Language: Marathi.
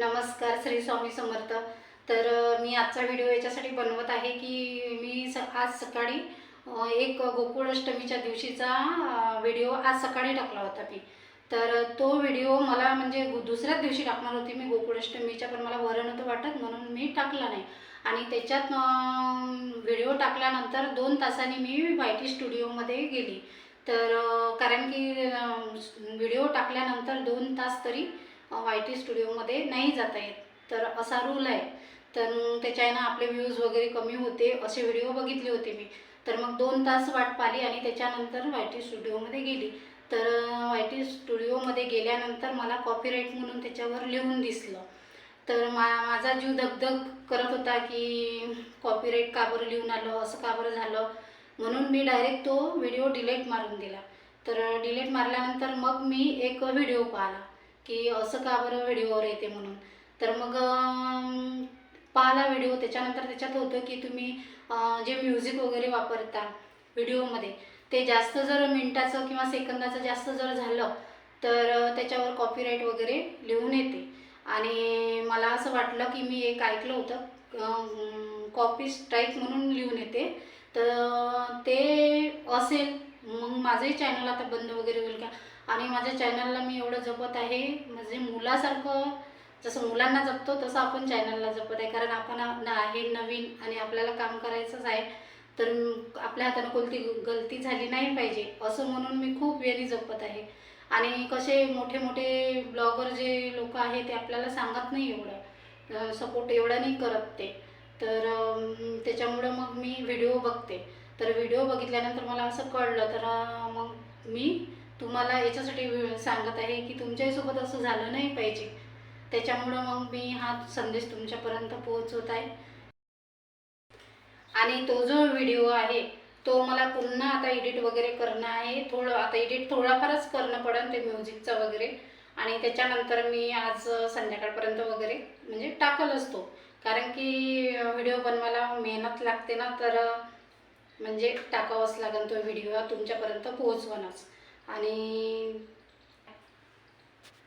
नमस्कार श्री स्वामी समर्थ. तर मी आजचा व्हिडिओ याच्यासाठी बनवत आहे की मी स आज सकाळी एक गोकुळ अष्टमीच्या दिवशीचा व्हिडिओ आज सकाळी टाकला होता मी. तर तो व्हिडिओ मला म्हणजे दुसऱ्याच दिवशी टाकणार होती मी गोकुळ अष्टमीच्या पण मला बरं नव्हतं वाटत म्हणून मी टाकला नाही. आणि त्याच्यात व्हिडिओ टाकल्यानंतर दोन तासांनी मी वाय टी स्टुडिओमध्ये गेली. तर कारण की व्हिडिओ टाकल्यानंतर दोन तास तरी वाय टी स्टुडिओमध्ये नाही जाता येत. तर असा रूल आहे. तर त्याच्यानं आपले व्ह्यूज वगैरे कमी होते असे व्हिडिओ बघितले होते मी. तर मग दोन तास वाट पाहिली आणि त्याच्यानंतर वाय टी स्टुडिओमध्ये गेली. तर वाय टी स्टुडिओमध्ये गेल्यानंतर मला कॉपीराईट म्हणून त्याच्यावर लिहून दिसलं. तर मा माझा जीव धगधग करत होता की कॉपीराईट का बरं लिहून आलं असं का बरं झालं? म्हणून मी डायरेक्ट तो व्हिडिओ डिलीट मारून दिला. तर डिलीट मारल्यानंतर मग मी एक व्हिडिओ पाहिला. की असं का बरं व्हिडिओवर येते म्हणून? तर मग पाहिला व्हिडिओ त्याच्यानंतर त्याच्यात होतं की तुम्ही जे म्युझिक वगैरे वापरता व्हिडिओमध्ये ते जास्त जर मिनटाचं किंवा सेकंदाचं जास्त जर झालं तर त्याच्यावर कॉपीराईट वगैरे लिहून येते. आणि मला असं वाटलं की मी एक ऐकलं होतं कॉपी स्ट्राईक म्हणून लिहून येते. तर ते असेल. मग माझंही चॅनल आता बंद वगैरे होईल का? आणि माझ्या चॅनलला मी एवढं जपत आहे. म्हणजे मुलासारखं जसं मुलांना जपतो तसं आपण चॅनलला जपत आहे. कारण आपण ना- आहे नवीन आणि आपल्याला काम करायचंच आहे. तर आपल्या हातानं कोणती गलती झाली नाही पाहिजे असं म्हणून मी खूप वेळी जपत आहे. आणि कसे मोठे मोठे ब्लॉगर जे लोक आहे ते आपल्याला सांगत नाही एवढं. सपोर्ट एवढा नाही करत ते. तर त्याच्यामुळं मग मी व्हिडिओ बघते. तर व्हिडिओ बघितल्यानंतर मला असं कळलं तर मग मी तुम्हाला याच्यासाठी सांगत आहे की तुमच्याहीसोबत असं झालं नाही पाहिजे. त्याच्यामुळं मग मी हा संदेश तुमच्यापर्यंत पोहोचवत आहे. आणि तो जो व्हिडिओ आहे तो मला पुन्हा आता एडिट वगैरे करणं आहे. थोडं आता एडिट थोडाफारच करणं पडेल ते म्युझिकचं वगैरे. आणि त्याच्यानंतर मी आज संध्याकाळपर्यंत वगैरे म्हणजे टाकल असतो. कारण की व्हिडिओ बनवायला मेहनत लागते ना तर म्हणजे टाकावंच लागेल तो व्हिडिओ तुमच्यापर्यंत पोहोचवणच. आणि